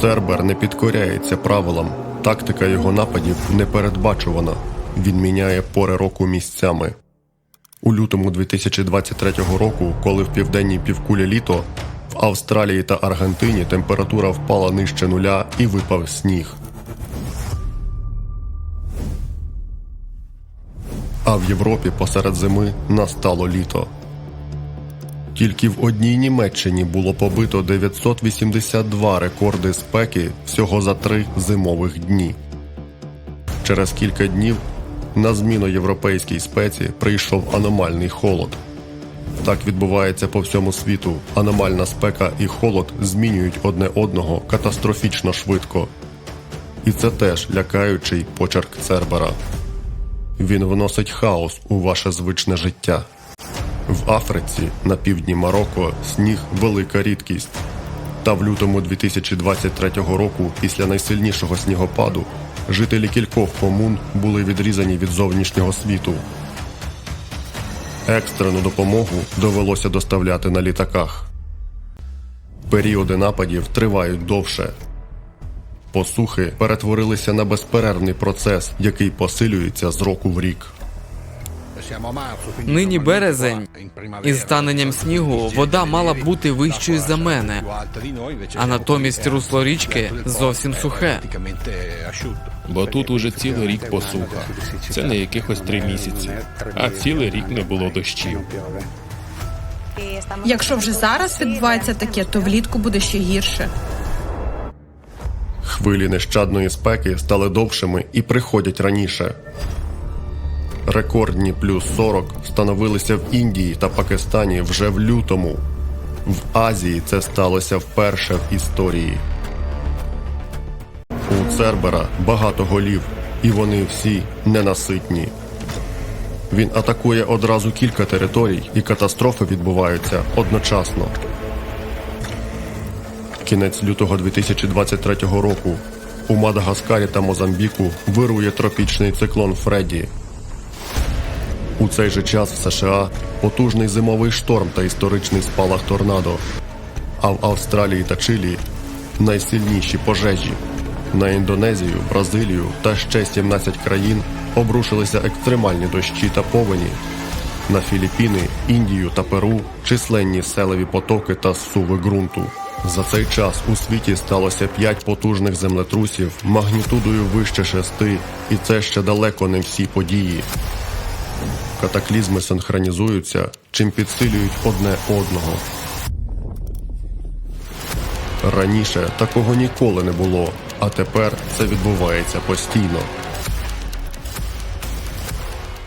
Цербер не підкоряється правилам. Тактика його нападів не передбачувана. Він міняє пори року місцями. У лютому 2023 року, коли в південній півкулі літо, в Австралії та Аргентині температура впала нижче нуля і випав сніг. А в Європі посеред зими настало літо. Тільки в одній Німеччині було побито 982 рекорди спеки всього за три зимових дні. Через кілька днів на зміну європейській спеці прийшов аномальний холод. Так відбувається по всьому світу. Аномальна спека і холод змінюють одне одного катастрофічно швидко. І це теж лякаючий почерк Цербера. Він вносить хаос у ваше звичне життя. В Африці на півдні Марокко сніг велика рідкість. Та в лютому 2023 року, після найсильнішого снігопаду, жителі кількох комун були відрізані від зовнішнього світу. Екстрену допомогу довелося доставляти на літаках. Періоди нападів тривають довше. Посухи перетворилися на безперервний процес, який посилюється з року в рік. Нині березень, і з таненням снігу вода мала б бути вищою за мене, а натомість русло річки зовсім сухе. Бо тут уже цілий рік посуха. Це не якихось три місяці, а цілий рік не було дощів. Якщо вже зараз відбувається таке, то влітку буде ще гірше. Хвилі нещадної спеки стали довшими і приходять раніше. Рекордні плюс 40 встановилися в Індії та Пакистані вже в лютому. В Азії це сталося вперше в історії. У Цербера багато голів, і вони всі ненаситні. Він атакує одразу кілька територій, і катастрофи відбуваються одночасно. Кінець лютого 2023 року у Мадагаскарі та Мозамбіку вирує тропічний циклон Фредді. У цей же час в США потужний зимовий шторм та історичний спалах торнадо. А в Австралії та Чилі найсильніші пожежі. На Індонезію, Бразилію та ще 17 країн обрушилися екстремальні дощі та повені. На Філіппіни, Індію та Перу численні селеві потоки та зсуви ґрунту. За цей час у світі сталося п'ять потужних землетрусів магнітудою вище шести, і це ще далеко не всі події. Катаклізми синхронізуються, чим підсилюють одне одного. Раніше такого ніколи не було, а тепер це відбувається постійно.